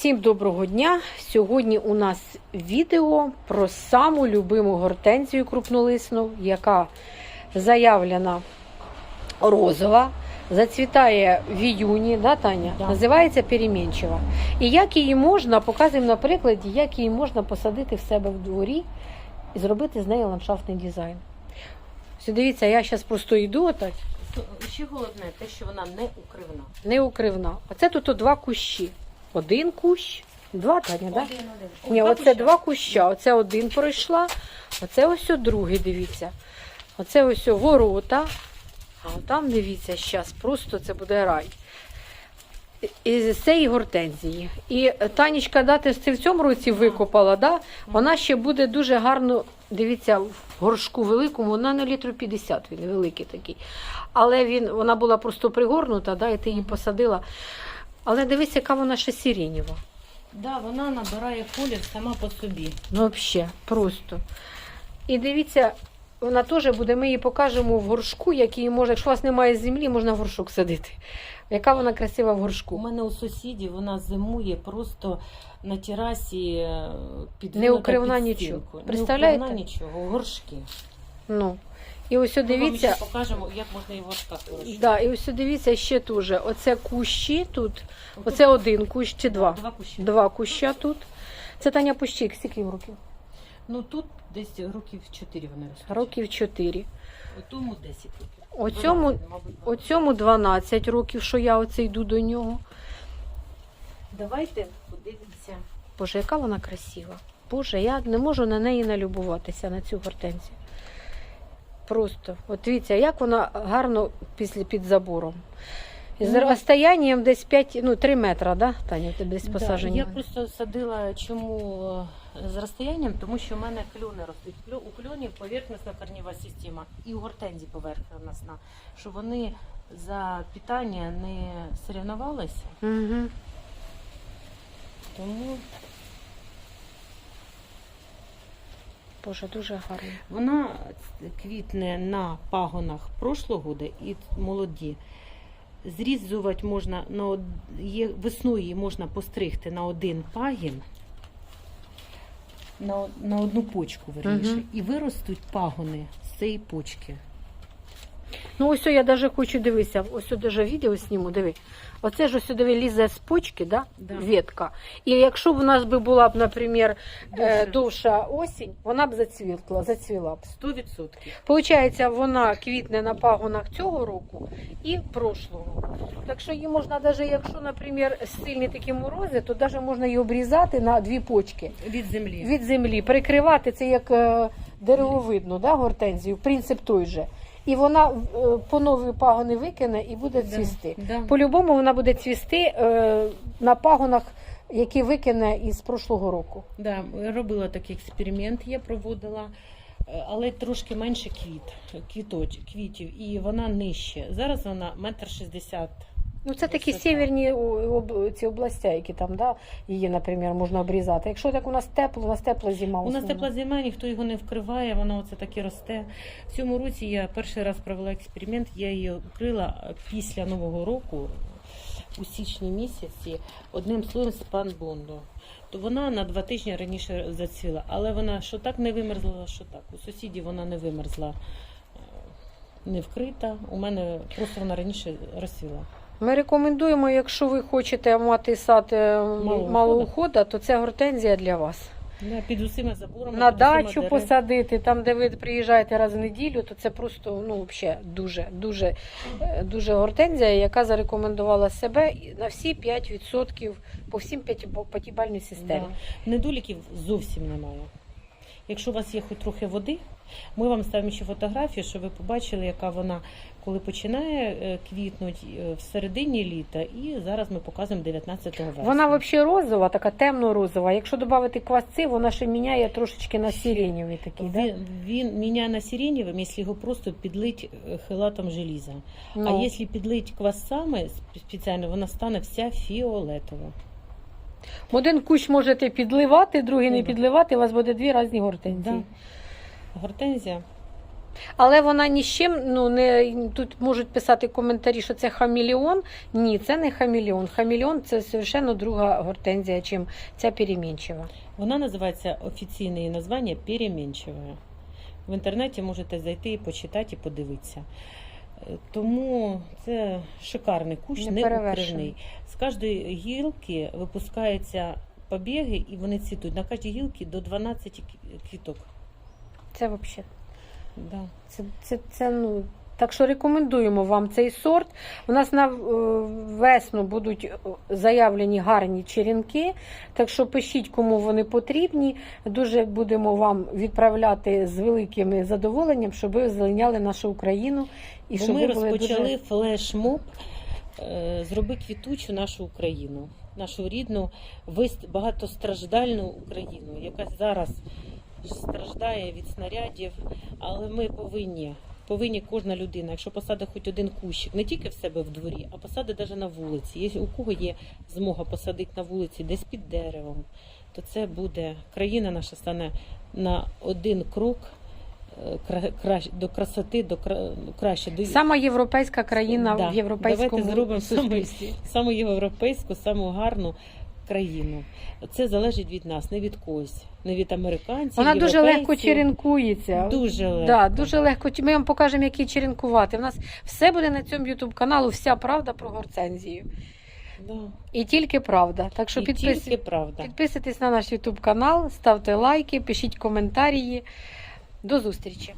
Всім доброго дня! Сьогодні у нас відео про саму любиму гортензію крупнолисну, яка заявлена розова, зацвітає в іюні, да, Таня? Да. Називається перемінчива. І як її можна, показуємо на прикладі, як її можна посадити в себе в дворі і зробити з неї ландшафтний дизайн. Ось дивіться, я зараз просто йду отак, Ще головне те, що вона не укривна. не укривна. Оце тут два кущі. Один кущ, два Таня, так? Да? Один, один. Ні, оце два куща. Оце один пройшла, оце ось другий, дивіться. Оце ось ворота. А там дивіться, зараз просто це буде рай. І з цієї гортензії. І Танечка дати це в цьому році викопала, да? вона ще буде дуже гарно, дивіться, в горшку великому, вона на літру 50, він великий такий. Але він, вона була просто пригорнута, да, і ти її посадила. Але дивись, яка вона ще сиренєва. Да, вона набирає колір сама по собі. Ну, взагалі, просто. І дивіться, вона теж буде, ми її покажемо в горшку, як її може, якщо у вас немає землі, можна в горшок садити. Яка вона красива в горшку. У мене у сусідів вона зимує просто на терасі е, під Не укривна нічого. Представляєте? Не укривна нічого, горшки. Ну. І ось Ми вам дивіться, ще покажемо, як можна в горшках вирощувати. да, і ось дивіться ще дуже. Оце кущі тут. Оце один кущ чи два. Два кущі. Два куща тут. Це Таня Пущик, скільки їм років? Ну тут десь років 4 вони ростуть. Років чотири. Тому 10 років. Оцьому, 12, мабуть, оцьому 12 років, що я оце йду до нього. Давайте подивимося. Боже, яка вона красива. Боже, я не можу на неї налюбуватися, на цю гортензію. Просто, от дивіться, як вона гарно після під забором. З Ну. розстоянням десь 5, ну 3 метри, да, Таня, ти десь Да, посадження. я просто садила чому е, з розстоянням, тому що в мене кльони ростуть. У кльонів поверхностна корнєва система і у гортензії поверхностна, щоб вони за питання не соревнувалися. Угу. Тому Боже, дуже гарно. вона квітне на пагонах прошлого года і молоді. Зрізувати можна на є весною її можна постригти на один пагін. На, на одну почку, верніше, угу. і виростуть пагони з цієї почки. Ну, ось я навіть хочу дивитися, ось даже відео зніму, диви. Оце ж ось диви лізе з почки, да? Да. ветка. І якщо б у нас би була б, наприклад, е, довша осінь, вона б зацвітла, зацвіла б. 100%. Получається, вона квітне на пагонах цього року і прошлого. Так що її можна, навіть якщо, наприклад, сильні такі морози, то навіть можна її обрізати на дві почки Від землі. від землі, прикривати це як е, деревовидну, да, гортензію, принцип той же. І вона е, по нові пагони викине і буде Да, цвісти. да. По-любому вона буде цвісти е, на пагонах, які викине із прошлого року. Да, робила такий експеримент, я проводила, е, але трошки менше квіт, квіточ, квітів, і вона нижче. Зараз вона метр шістдесят. Ну, це такі об, ці області, які там, да, її, наприклад, можна обрізати. Якщо так у нас тепло, у нас тепла зима. У нас тепла зима, ніхто його не вкриває, вона оце таки росте. В цьому році я перший раз провела експеримент, я її вкрила після Нового року у січні місяці одним словом спан блонду. То вона на два тижні раніше зацвіла, але вона що так не вимерзла, що так. У сусідів вона не вимерзла, е, не вкрита. У мене просто вона раніше розцвіла. Ми рекомендуємо, якщо ви хочете мати сад е, Малого малого то це гортензія для вас. Да, під усіма заборами. На дачу посадити, там, де ви приїжджаєте раз в неділю, то це просто ну, взагалі дуже, дуже, е, дуже гортензія, яка зарекомендувала себе на всі 5% по всім п'ятибальній системі. Да. Недоліків зовсім немає. Якщо у вас є хоч трохи води, ми вам ставимо ще фотографію, щоб ви побачили, яка вона коли починає е, квітнути е, в середині літа, і зараз ми показуємо 19 вересня. Вона взагалі розова, така темно-розова. Якщо додати квасці, вона ще міняє трошечки на сиренєвий такий. Да? він, він міняє на сиренєвим, якщо його просто підлить е, хилатом желіза. Ну, А якщо підлить квасами спеціально, вона стане вся фіолетова. Один кущ можете підливати, другий не підливати, у вас буде дві різні гортензії. Да. Гортензія Але вона ні з чим, ну не тут можуть писати коментарі, що це хамілеон. Ні, це не хамілеон. Хамілеон це совершенно друга гортензія, чим ця перемінчива. Вона називається офіційне її названня перемінчива. В інтернеті можете зайти і почитати і подивитися. Е, Тому це шикарний кущ, не Неперевершений. З кожної гілки випускаються побіги, і вони цвітуть. На кожній гілці до 12 квіток. Це взагалі. Да. Це, це, це, ну, так що рекомендуємо вам цей сорт. У нас на е, весну будуть е, заявлені гарні черенки, так що пишіть, кому вони потрібні. Дуже будемо вам відправляти з великим задоволенням, щоб ви озеленяли нашу Україну. І щоб ми ви були розпочали дуже... флешмоб е, Зроби квітучу нашу Україну, нашу рідну, багатостраждальну Україну, яка зараз страждає від снарядів, але ми повинні. Повинні кожна людина, якщо посадить хоч один кущик, не тільки в себе в дворі, а посадить навіть на вулиці. Якщо у кого є змога посадити на вулиці, десь під деревом, то це буде країна наша стане на один крок е, до красоти, до краще до Сама європейська країна Да. в європейському Давайте зробимо суспільстві. саму європейську, саму гарну країну. Це залежить від нас, не від когось, не від американців. Вона дуже легко черенкується. Дуже легко. Да, дуже легко. Ми вам покажемо, як її черенкувати. У нас все буде на цьому ютуб каналу, вся правда про горцензію. Да. І тільки правда. Так що підпис... правда. підписуйтесь на наш ютуб канал, ставте лайки, пишіть коментарі. До зустрічі!